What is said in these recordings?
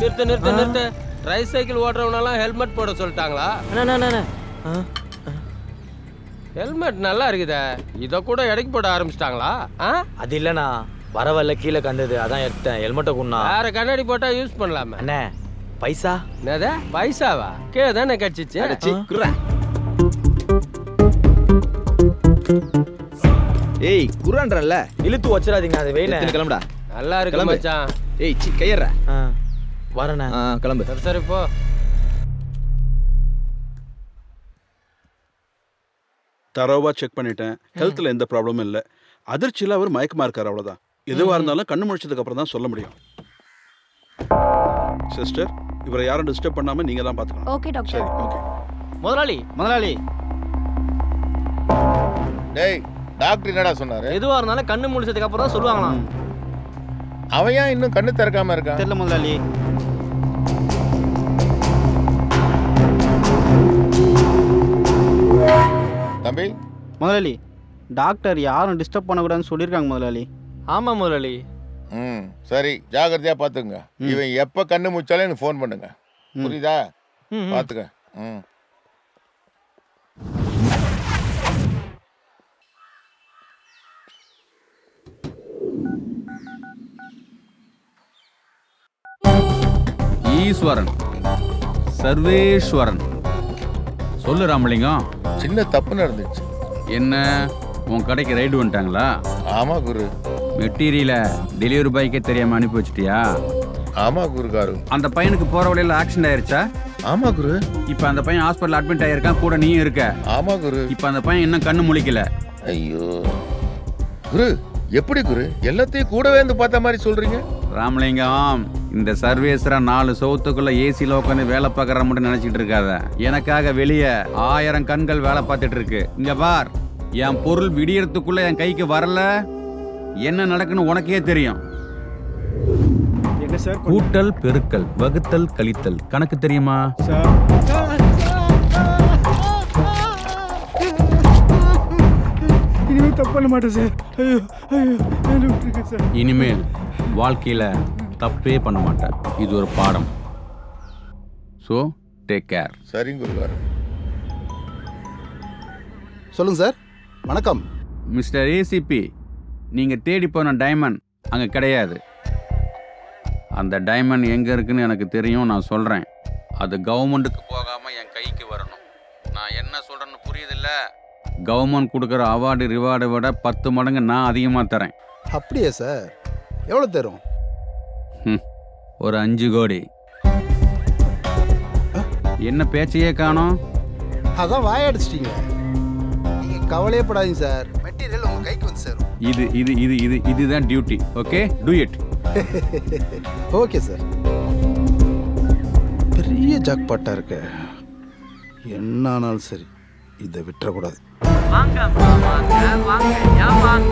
நிறுத்து நிறுத்து நிறுத்து. ட்ரை சைக்கிள் ஓட்டுறவனெல்லாம் ஹெல்மெட் போட சொல்லிட்டாங்களா? அண்ணா அண்ணா, அண்ணா ஆ, ஹெல்மெட் நல்லா இருக்குதே. இதை கூட எடைக்கு போட ஆரம்பிச்சிட்டாங்களா? ஆ? அது இல்லண்ணா. வரவல்ல கீழே கண்டது. அதான் எடுத்தேன். ஹெல்மெட்டை குண்ணா வேற கண்ணாடி போட்டா யூஸ் பண்ணலாமே. அண்ணே பைசா? என்னது? பைசாவா? கீழே தானே கட்சிச்சு அடச்சி குர்ரா ஏய் குர்ரான்றல்ல இழுத்து வச்சிடாதீங்க. அது வெயில கிளம்புடா. நல்லா இருக்கு கிளம்பு. மச்சான். ஏய் சி கையறா வரண்ணே. ஆ கிளம்பு. சரி சரி போ. தரோவா செக் பண்ணிட்டேன். ஹெல்த்தில் எந்த ப்ராப்ளமும் இல்லை. அதிர்ச்சியில் அவர் மயக்கமாக இருக்கார் அவ்வளோதான் எதுவாக இருந்தாலும் கண்ணு முழிச்சதுக்கு அப்புறம் தான் சொல்ல முடியும். சிஸ்டர் இவரை யாரும் டிஸ்டர்ப் பண்ணாமல் நீங்கள் தான் பார்த்துக்கணும். ஓகே டாக்டர் சரி ஓகே முதலாளி. முதலாளி. டேய் டாக்டர் என்னடா சொன்னாரு? எதுவா இருந்தாலும் கண்ணு முடிச்சதுக்கு அப்புறம் தான் சொல்லுவாங்களாம். அவன் ஏன் இன்னும் கண்ணு திறக்காம இருக்கான்? தெரியல முதலாளி. தம்பி? முதலாளி டாக்டர் யாரும் டிஸ்டர்ப் பண்ணக்கூடாதுன்னு சொல்லியிருக்காங்க முதலாளி. ஆமா முதலாளி. ம் சரி ஜாக்கிரதையா பாத்துங்க இவன் எப்ப கண்ணு முச்சாலும் எனக்கு ஃபோன் பண்ணுங்க. புரியுதா. பாத்துக்க. ம். ஈஸ்வரன். சர்வேஸ்வரன். சொல்லு ராமலிங்கம். சின்ன தப்பு நடந்துச்சு. என்ன? உன் கடைக்கு ரைடு வந்துட்டாங்களா? ஆமா குரு. மெட்டீரியலை டெலிவரி பாய்க்கே தெரியாம அனுப்பி வச்சிட்டியா? ஆமா குருகாரு அந்த பையனுக்கு போற வழியில ஆக்சிடென்ட் ஆயிருச்சா? ஆமா குரு. இப்ப அந்த பையன் ஹாஸ்பிட்டல் அட்மிட் ஆயிருக்கான் கூட நீயும் இருக்க. ஆமா குரு. இப்ப அந்த பையன் இன்னும் கண்ணு முழிக்கல. ஐயோ. குரு எப்படி குரு? எல்லாத்தையும் கூடவே இருந்து பார்த்த மாதிரி சொல்றீங்க? ராமலிங்கம் இந்த சர்வேஸ்வரா நாலு சவுத்துக்குள்ள ஏசியில் உட்காந்து வேலை பார்க்கற மட்டும் நினைச்சிட்டு இருக்காத. எனக்காக வெளியே ஆயிரம் கண்கள் வேலை பார்த்துட்டு இருக்கு. இங்க பார் என் பொருள் விடியறதுக்குள்ள என் கைக்கு வரல. என்ன நடக்குன்னு உனக்கே தெரியும். கூட்டல் பெருக்கல் வகுத்தல் கழித்தல். கணக்கு தெரியுமா? இனிமேல் தப்பு பண்ண மாட்டேன் சார். இனிமேல் வாழ்க்கையில தப்பே பண்ண மாட்டேன். இது ஒரு பாடம். ஸோ டேக் கேர் சரிங்க குருகாரு சொல்லுங்க சார். வணக்கம். மிஸ்டர் ஏசிபி நீங்க தேடி போன டைமண்ட் அங்க கிடையாது. அந்த டைமண்ட் எங்க இருக்குன்னு எனக்கு தெரியும் நான் சொல்றேன். அது கவர்மெண்ட்டுக்கு போகாம என் கைக்கு வரணும். நான் என்ன சொல்றேன்னு புரியுதில்ல? கவர்மெண்ட் கொடுக்குற அவார்டு ரிவார்டை விட பத்து மடங்கு நான் அதிகமாக தரேன். அப்படியே சார்? எவ்வளோ தரும்? ஒரு அஞ்சு கோடி. என்ன பேச்சையே காணோம்? அதான் வாயடிச்சிட்டீங்க நீங்கள் கவலையே படாதீங்க சார். மெட்டீரியல் உங்கள் கைக்கு வந்து சேரும். இது இது இது இது இதுதான் duty okay? Do it okay sir. பெரிய ஜாக்பாட்டாக இருக்கு. என்ன ஆனாலும் சரி இதை விட்டுறக்கூடாது. வாங்க வாங்க வாங்க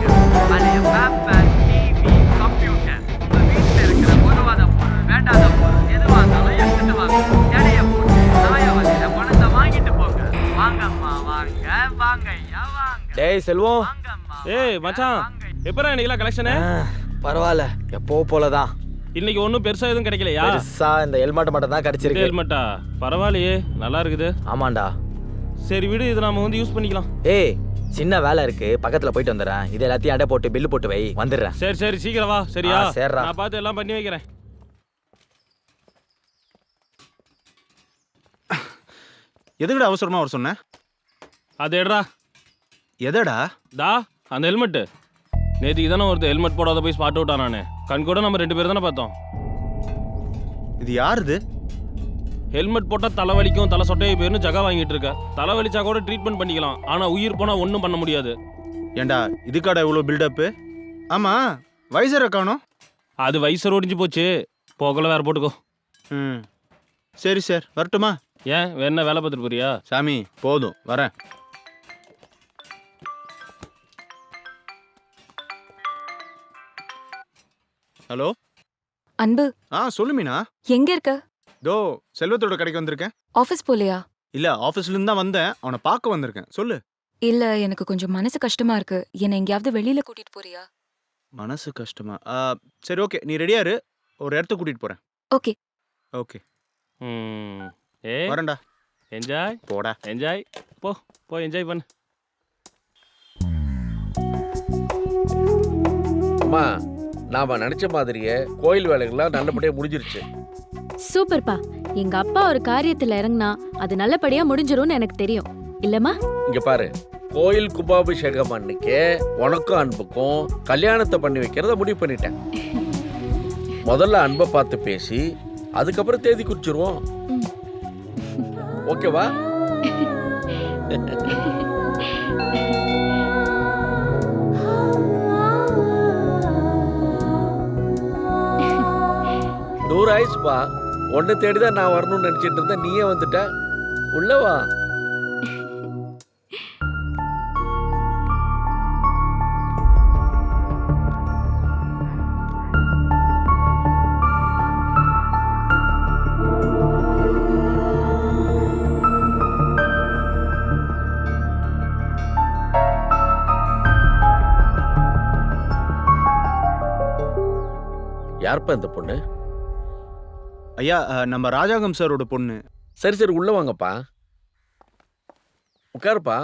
பொருள் வேண்டாத பொருள் எதுவாக இருந்தாலும் எடுத்துட்டு வாங்க எடைய போட்டு நாய வகையில பணத்தை வாங்கிட்டு போங்க வாங்கம்மா வாங்க வாங்க ஏன் வாங்க டேய் செல்வம். வாங்கம்மா ஏய் மச்சான். எப்பறம் இன்னைக்கெல்லாம் கலெக்ஷனு பரவாயில்ல. எப்போ போலதான். இன்னைக்கு ஒன்றும் பெருசா எதுவும் கிடைக்கலையா? பெருசா இந்த ஹெல்மெட் மட்டும் தான் கிடைச்சிருக்கு. ஹெல்மெட்டா? பரவாயில்லையே நல்லா இருக்குது. ஆமாண்டா. சரி விடு இது நாம வந்து யூஸ் பண்ணிக்கலாம். ஏய் சின்ன வேலை இருக்கு. பக்கத்துல போயிட்டு வந்துடுறேன். இது எல்லாத்தையும் அடை போட்டு பில்லு போட்டு வை. வந்துடுறேன். சரி சரி சீக்கிரம் வா. சரியா? சரிடா. நான் பார்த்து எல்லாம் பண்ணி வைக்கிறேன். எதுக்குடா அவசரமா வர சொன்னேன் அது எடுறா. எதடா? தா அந்த ஹெல்மெட்டு நேற்றுக்கு தானே ஒருத்தர் ஹெல்மெட் போடாத போய் ஸ்பாட் அவுட் ஆனானே. கண் கூட நம்ம ரெண்டு பேர் தானே பார்த்தோம். இது யாருது? ஹெல்மெட் போட்டால் தலைவலிக்கும் தலை சொட்டையை போயிருந்து ஜகா வாங்கிட்டு இருக்க. தலை வலிச்சா கூட ட்ரீட்மெண்ட் பண்ணிக்கலாம். ஆனால் உயிர் போனால் ஒன்றும் பண்ண முடியாது. ஏண்டா இதுக்காடா இவ்வளோ பில்டப்பு ஆமா வைசரை காணோம். அது வயசு ஒடிஞ்சு போச்சு. போகல வேற போட்டுக்கோ. ம். சரி சார் வரட்டுமா? ஏன்? வேணா வேலை பார்த்துட்டு போறியா? சாமி போதும். வரேன். ஹலோ? அன்பு. ஆ சொல்லு மீனா. எங்க இருக்க? தோ செல்வத்தோட கடைக்கு வந்திருக்கேன். ஆபீஸ் போலையா? இல்ல ஆபீஸ்ல இருந்து தான் வந்தேன். அவனை பார்க்க வந்திருக்கேன். சொல்லு. இல்ல எனக்கு கொஞ்சம் மனசு கஷ்டமா இருக்கு. என்ன எங்கேயாவது வெளியில கூட்டிட்டு போறியா? மனசு கஷ்டமா? ஆ, சரி ஓகே. நீ ரெடியா இரு. ஒரு இடத்துக்கு கூட்டிட்டு போறேன். ஓகே. ஓகே. ம். ஏ வரேன்டா என்ஜாய் போடா என்ஜாய் போ போ என்ஜாய் பண்ணு அம்மா நாம நினைச்ச மாதிரியே கோயில் வேலைகள்லாம் நல்லபடியா முடிஞ்சிருச்சு சூப்பர்ப்பா எங்க அப்பா ஒரு காரியத்துல இறங்குனா அது நல்லபடியா முடிஞ்சிரும்னு எனக்கு தெரியும் இல்லம்மா இங்க பாரு கோயில் கும்பாபிஷேகம் அன்னைக்கே உனக்கும் அன்புக்கும் கல்யாணத்தை பண்ணி வைக்கிறத முடிவு பண்ணிட்டேன் முதல்ல அன்பை பார்த்து பேசி அதுக்கப்புறம் தேதி குறிச்சிருவோம் ஓகேவா? நூறு ஆயிடுச்சுப்பா. உன்னை தேடி தான் நான் வரணும்னு நினச்சிட்டு இருந்தேன். நீயே வந்துட்ட. உள்ளவா? யார்ப்பா இந்த பொண்ணு? ஐயா நம்ம ராஜாங்கம் சாரோட பொண்ணு. சரி சரி உள்ள வாங்கப்பா. உட்காருப்பா.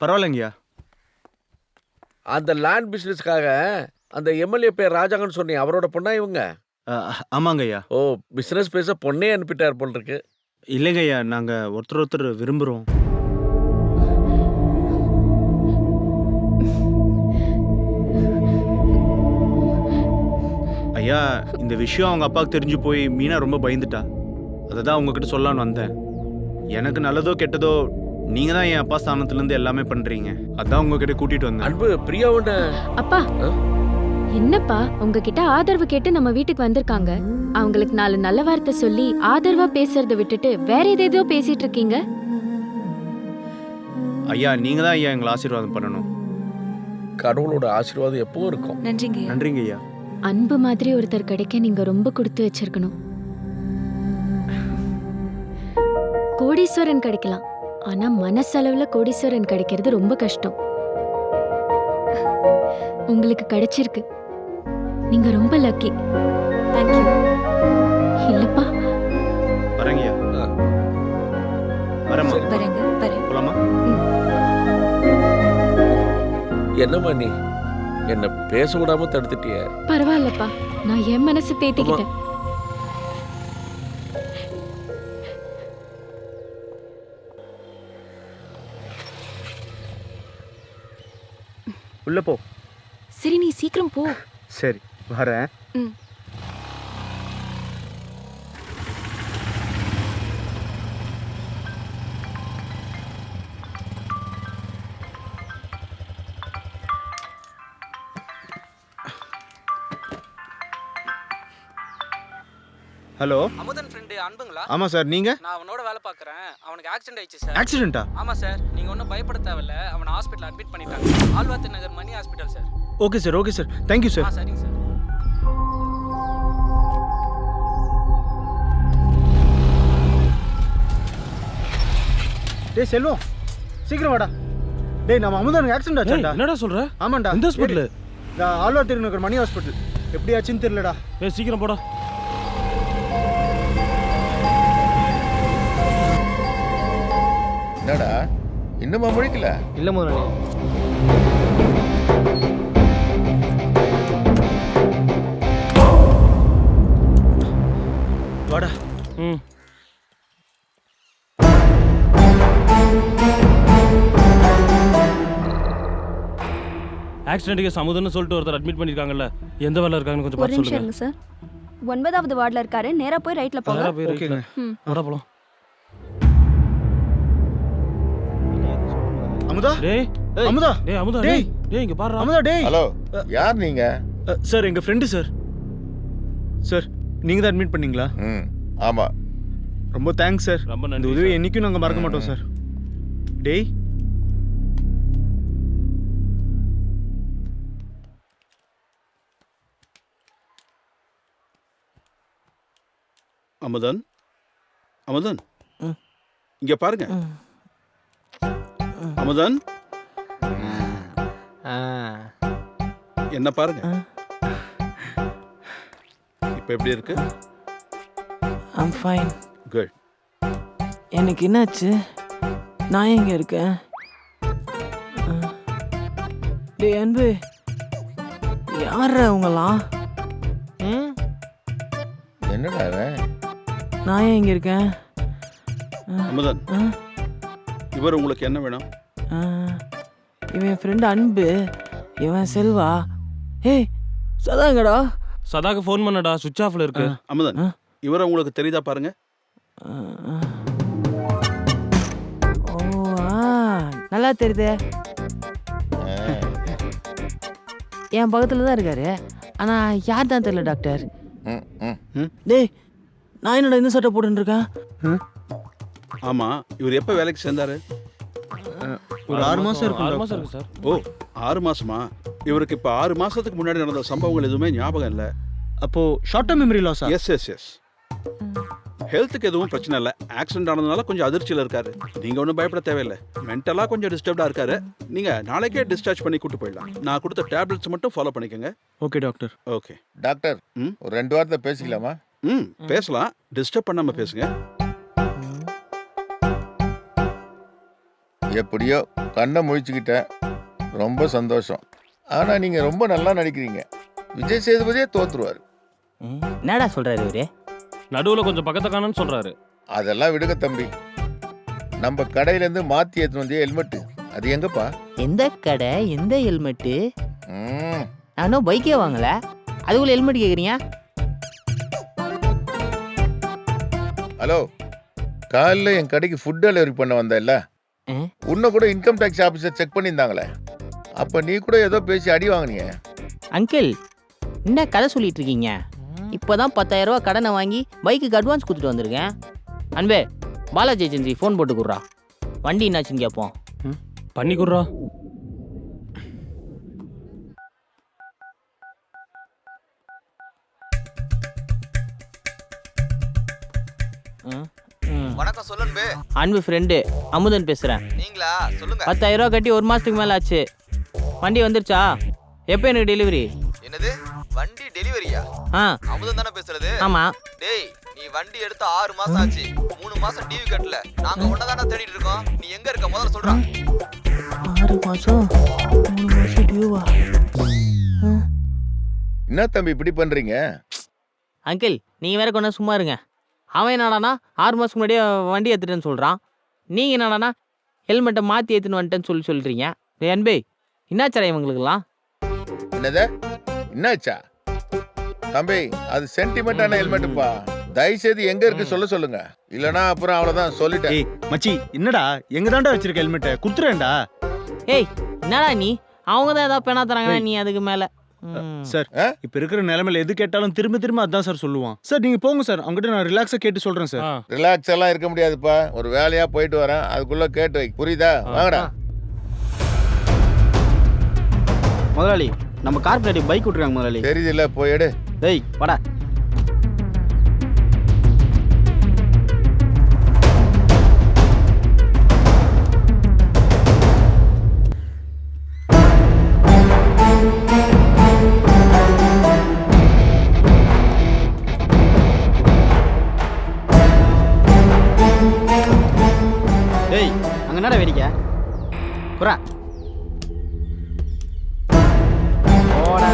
பரவாயில்லைங்கய்யா. அந்த லேண்ட் பிசினஸ்க்காக அந்த எம்எல்ஏ பேர் ராஜாங்கன்னு சொன்னீங்க அவரோட பொண்ணா இவங்க? ஆமாங்க ஐயா ஓ பிசினஸ் பேச பொண்ணே அனுப்பிட்டார் போல் இருக்கு. இல்லைங்க ஐயா நாங்கள் ஒருத்தர் ஒருத்தர் விரும்புகிறோம் ஐயா இந்த விஷயம் அவங்க அப்பாவுக்கு தெரிஞ்சு போய் மீனா ரொம்ப பயந்துட்டா. அதை தான் உங்ககிட்ட சொல்லலான்னு வந்தேன். எனக்கு நல்லதோ கெட்டதோ நீங்கள் தான் என் அப்பா ஸ்தானத்துலேருந்து எல்லாமே பண்ணுறீங்க அதான் உங்ககிட்ட கூட்டிகிட்டு வந்தேன். அன்பு பிரியாவுன்னு அப்பா? என்னப்பா உங்ககிட்ட ஆதரவு கேட்டு நம்ம வீட்டுக்கு வந்திருக்காங்க? அவங்களுக்கு நாலு நல்ல வார்த்தை சொல்லி ஆதரவா பேசுறத விட்டுட்டு வேற ஏதேதோ பேசிட்டு இருக்கீங்க? ஐயா நீங்கள் தான் ஐயா எங்களை ஆசீர்வாதம் பண்ணணும். கடவுளோட ஆசீர்வாதம் எப்பவும் இருக்கும். நன்றிங்க நன்றிங்க ஐயா. அன்பு மாதிரி ஒருத்தர் கிடைக்க நீங்க ரொம்ப கொடுத்து வச்சிருக்கணும். கோடீஸ்வரன் கிடைக்கலாம். ஆனா மனசளவுல கோடீஸ்வரன் கிடைக்கிறது ரொம்ப கஷ்டம். உங்களுக்கு கிடைச்சிருக்கு. நீங்க ரொம்ப லக்கி தேங்க்யூ இல்லப்பா. வரேம்மா. சரி. வரேங்க. வரேன். போலாமா? என்னம்மா நீ? என்ன பேச விடாம தடுத்துட்டியே. பரவாயில்லப்பா நான் என் மனசு தேத்திக்கிட்டேன். உள்ள போ. சரி நீ சீக்கிரம் போ. சரி வரேன். ம். ஹலோ. அமுதன் ஃப்ரெண்டு அன்புங்களா? ஆமாம் சார் நீங்கள் நான் அவனோட வேலை பார்க்குறேன். அவனுக்கு ஆக்சிடென்ட் ஆயிடுச்சு சார். ஆக்சிடென்ட்டா ஆமாம் சார் நீங்கள் ஒன்றும் பயப்பட தேவையில்ல. அவனை ஹாஸ்பிட்டல் அட்மிட் பண்ணிட்டாங்க. ஆழ்வாத்து நகர் Mani hospital sir. Okay sir okay sir. Thank you ah sir சரிங்க சார். டேய் செல்வம். சீக்கிரம் வாடா. டேய் நம்ம அமுதனுக்கு ஆக்சிடென்ட் ஆச்சாடா? என்னடா சொல்ற? ஆமாண்டா. எந்த ஹாஸ்பிட்டல் ஆழ்வா திருநகர் மணி ஹாஸ்பிட்டல் எப்படி ஆச்சுன்னு தெரியலடா. ஏய் சீக்கிரம் போடா. என்னடா? இன்னுமா முடிக்கல இல்லை முதலாளி. வாடா. ம். ஆக்சிடென்ட்டுக்கு சமுதன்னு சொல்லிட்டு ஒருத்தர் அட்மிட் பண்ணிருக்காங்கல்ல எந்த வேலை இருக்காங்கன்னு கொஞ்சம் பார்த்து சொல்லுங்க. சார். ஒன்பதாவது வார்டில் இருக்காரு. நேரா போய் ரைட்ல நேரா போய் ஓகேங்க. ம். வர போலாம். அமுதா? டேய். அமுதா. டேய் அமுதா டேய். டேய் இங்க பாருடா. அமுதா டேய். ஹலோ யார் நீங்க? சார் எங்கள் ஃப்ரெண்டு சார். சார் நீங்கள் தான் அட்மிட் பண்ணீங்களா? ம் ஆமா. ரொம்ப தேங்க்ஸ் சார். ரொம்ப இந்த நன்றி உதவி. என்னைக்கும் நாங்கள் மறக்க மாட்டோம் சார். டேய். அமுதன்? அமுதன்? இங்க பாருங்க. அமுதன்? என்ன பாருங்க. இப்ப எப்படி இருக்கு? ஐம் ஃபைன் குட் எனக்கு என்னாச்சு? நான் எங்க இருக்கேன். டேய் அன்பு. யார் அவங்களாம் ம்? என்னடா அவன் நான் ஏன் இங்க இருக்கேன் அமுதன். ஆ, இவர் உங்களுக்கு என்ன வேணும். இவன் என் ஃப்ரெண்டு அன்பு. இவன் செல்வா. ஏய் சதாங்கடா சதாக்கு ஃபோன் பண்ணடா சுவிட்ச் ஆஃப்ல இருக்கு. அமுதன். இவரை உங்களுக்கு தெரியுதா பாருங்க. ஓ ஆ. நல்லா தெரியுதே. என் பக்கத்துல தான் இருக்காரு. ஆனா யார் தான் தெரியல டாக்டர் ம், ம். டேய் நான் என்னடா இந்த சட்டை போட்டுன்னு இருக்கேன்? ஆமா இவர் எப்ப வேலைக்கு சேர்ந்தாரு? ஒரு ஆறு மாசம் இருக்கும் ஆறு. மாசம் இருக்கு சார் ஓ ஆறு மாசமா? இவருக்கு இப்ப ஆறு மாசத்துக்கு முன்னாடி நடந்த சம்பவங்கள் எதுவுமே ஞாபகம் இல்ல. அப்போ ஷார்ட் டர்ம் மெமரி லாஸா எஸ் எஸ் எஸ் ஹெல்த்துக்கு எதுவும் பிரச்சனை இல்லை. ஆக்சிடென்ட் ஆனதுனால கொஞ்சம் அதிர்ச்சியில் இருக்காரு. நீங்க ஒன்றும் பயப்பட தேவையில்லை. மென்டலா கொஞ்சம் டிஸ்டர்ப்டா இருக்காரு. நீங்க நாளைக்கே டிஸ்சார்ஜ் பண்ணி கூட்டு போயிடலாம். நான் கொடுத்த டேப்லெட்ஸ் மட்டும் ஃபாலோ பண்ணிக்கோங்க. ஓகே டாக்டர் ஓகே டாக்டர் ம்? ஒரு ரெண்டு வாரத்தை பேசிக்கலாமா? ம் பேசலாம். டிஸ்டர்ப் பண்ணாம பேசுங்க. எப்படியோ கண்ணை முழிச்சுக்கிட்டேன். ரொம்ப சந்தோஷம். ஆனா நீங்க ரொம்ப நல்லா நடிக்கிறீங்க. விஜய் சேதுபதியே தோத்துருவாரு. என்னடா சொல்றாரு இவரு? நடுவுல கொஞ்சம் பக்கத்தை காணும்னு சொல்றாரு. அதெல்லாம் விடுங்க தம்பி. நம்ம கடையில இருந்து மாத்தி எடுத்துட்டு வந்திய ஹெல்மெட் அது எங்கப்பா? எந்த கடை? எந்த ஹெல்மெட்டு? ம், நானும் பைக்கே வாங்கல. அதுக்குள்ள ஹெல்மெட் கேக்குறீங்க? ஹலோ காலைல என் கடைக்கு ஃபுட் டெலிவரி பண்ண வந்தேல்ல. உன்னை கூட இன்கம் டேக்ஸ் ஆஃபீஸர் செக் பண்ணியிருந்தாங்களே. அப்ப நீ கூட ஏதோ பேசி அடி வாங்குனீங்க அங்கிள் என்ன கதை சொல்லிட்டு இருக்கீங்க? இப்போதான் பத்தாயிரம் ரூபாய் கடனை வாங்கி பைக்குக்கு அட்வான்ஸ் கொடுத்துட்டு வந்திருக்கேன். அன்பே பாலாஜி ஏஜென்சி ஃபோன் போட்டு கொடுறா. வண்டி என்னாச்சுன்னு கேட்போம் பண்ணி குடுறா. அன்பு ஃப்ரெண்டு அமுதன் பேசுகிறேன் நீங்களா? சொல்லுங்க. பத்தாயிரம் ரூபா கட்டி ஒரு மாதத்துக்கு மேலே ஆச்சு. வண்டி வந்துருச்சா? எப்போ எனக்கு டெலிவரி என்னது? வண்டி டெலிவரியா ஆ. அமுதன் தானே பேசுறது? ஆமாம் டேய் நீ வண்டி எடுத்து ஆறு மாசம் ஆச்சு. மூணு மாசம் டிவி கட்டல. நாங்க ஒன்னதானே தேடிட்டு இருக்கோம். நீ எங்க இருக்க? முதல்ல சொல்றான் ஆறு மாதம் மூணு மாதம் டியூவா என்ன தம்பி இப்படி பண்றீங்க? அங்கிள் நீங்கள் வேற கொஞ்சம் சும்மா இருங்க. அவன் என்னடானா ஆறு மாதத்துக்கு முன்னாடியே வண்டி ஏற்றுட்டேன்னு சொல்கிறான் நீங்கள் என்னடானா ஹெல்மெட்டை மாற்றி ஏற்றுன்னு வந்துட்டேன்னு சொல்லி சொல்கிறீங்க என்பே என்னாச்சரா இவங்களுக்குலாம் என்னது? என்னாச்சா? தம்பி அது சென்டிமெண்டான ஹெல்மெட்டுப்பா தயவு செய்து எங்க இருக்கு சொல்ல சொல்லுங்க. இல்லனா அப்புறம் அவ்வளவுதான் சொல்லிட்டேன். ஏய் மச்சி என்னடா? எங்க தாண்டா வச்சிருக்க ஹெல்மெட்டை குடுத்துறேன்டா. ஏய் என்னடா நீ? அவங்க தான் ஏதாவது பெணா தராங்க ஏய். நீ அதுக்கு மேலே. சார் ஆ? இப்ப இருக்கிற நிலைமையில எது கேட்டாலும் திரும்ப திரும்ப அதான் சார் சொல்லுவான். சார் நீங்க போங்க சார். அவங்ககிட்ட நான் ரிலாக்ஸா கேட்டு சொல்றேன் சார். ரிலாக்ஸ் எல்லாம் இருக்க முடியாதுப்பா. ஒரு வேலையா போயிட்டு வரேன். அதுக்குள்ள கேட்டு வை. புரியுதா? வாங்கடா. முதலாளி நம்ம கார்பரேட்டிவ் பைக் விட்டுருக்காங்க முதலாளி. தெரியுது இல்ல போய் எடு. டேய் வாடா. புறா. போடா.